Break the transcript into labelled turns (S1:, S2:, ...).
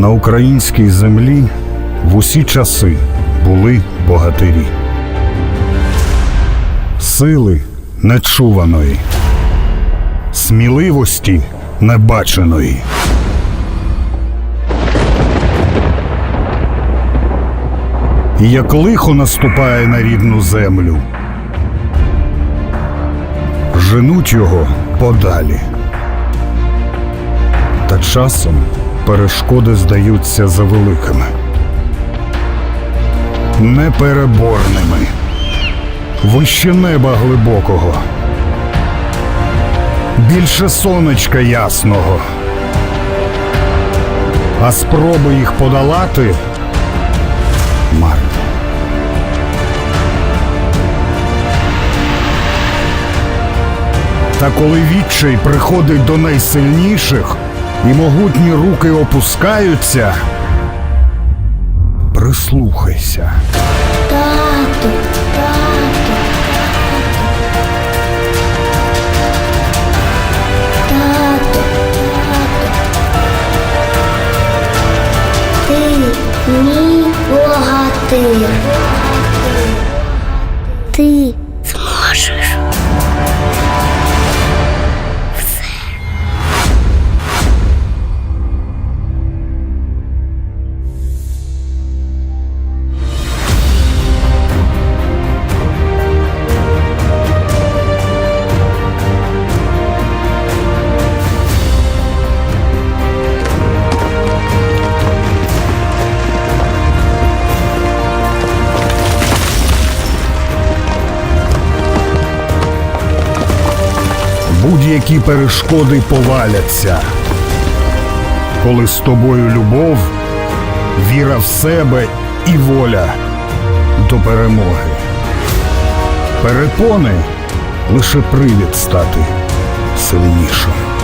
S1: На українській землі в усі часи були богатирі. Сили нечуваної, сміливості небаченої. І як лихо наступає на рідну землю, женуть його подалі. Та часом перешкоди здаються завеликими, непереборними, вище неба глибокого, більше сонечка ясного. А спроби їх подолати марно. Та коли відчай приходить до найсильніших і могутні руки опускаються, прислухайся.
S2: Тату, тату. Тату, тату. Ти мій богатир. Ти зможеш.
S1: Будь-які перешкоди поваляться. Коли з тобою любов, віра в себе і воля до перемоги. Перепони лише привід стати сильнішим.